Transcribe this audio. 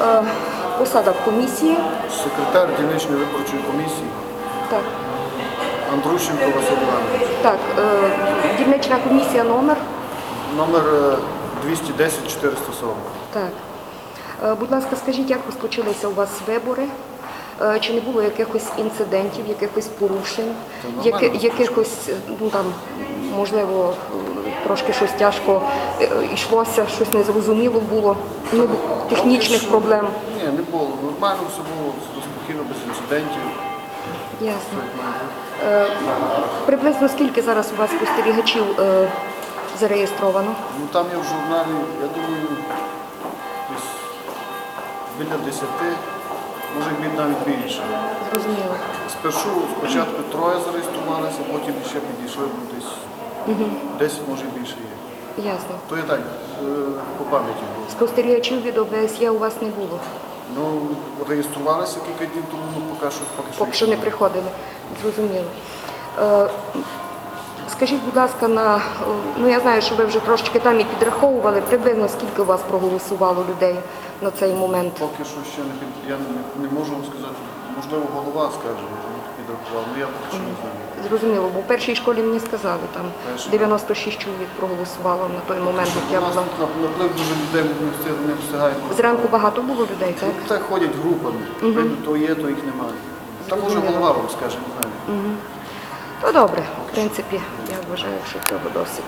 Е, Посада в комісії. Секретар дільничної виборчої комісії Так, Андрущенко Василь Іванович. так, е, дільнична комісія номер. Номер е, 210 440. Так. Е, Будь ласка, скажіть, як розпочалися у вас вибори? Е, Чи не було якихось інцидентів, якихось порушень, Та якихось, е, ну там, можливо, е, трошки щось тяжко йшлося, щось незрозуміло було, було технічних проблем? Ні, не було. Нормально все було, спокійно, без інцидентів. Ясно. Е, Приблизно скільки зараз у вас спостерігачів е, зареєстровано? Ну там є в журналі, я думаю, десь біля 10, може бі- навіть більше. Зрозуміло. Спершу спочатку троє зареєструвалися, потім ще підійшли десь 10, може більше є. Ясно. То я так, е, по пам'яті було. Спостерігачів від ОБСЄ у вас не було. Ну, реєструвалися кілька днів тому, ну поки що поки що. Поки що не приходили. Зрозуміло. Е, Скажіть, будь ласка, на, е, ну я знаю, що ви вже трошечки там і підраховували, приблизно скільки у вас проголосувало людей на цей момент? Поки що ще не під я не, не можу вам сказати. Можливо, голова скаже, він підрахував, але я поки що не знаю. Зрозуміло, бо в першій школі мені сказали, там Перший. 96 чоловік проголосувало на той момент, як я У нас була. тут на- наплив дуже людей ми встиг- не встигаємо. Зранку багато було людей, так? Ну, Так ходять групами. То є, то їх немає. Та може Зрозуміло. голова вам скаже, не знаю. Ну добре, в принципі, я вважаю, що цього досить.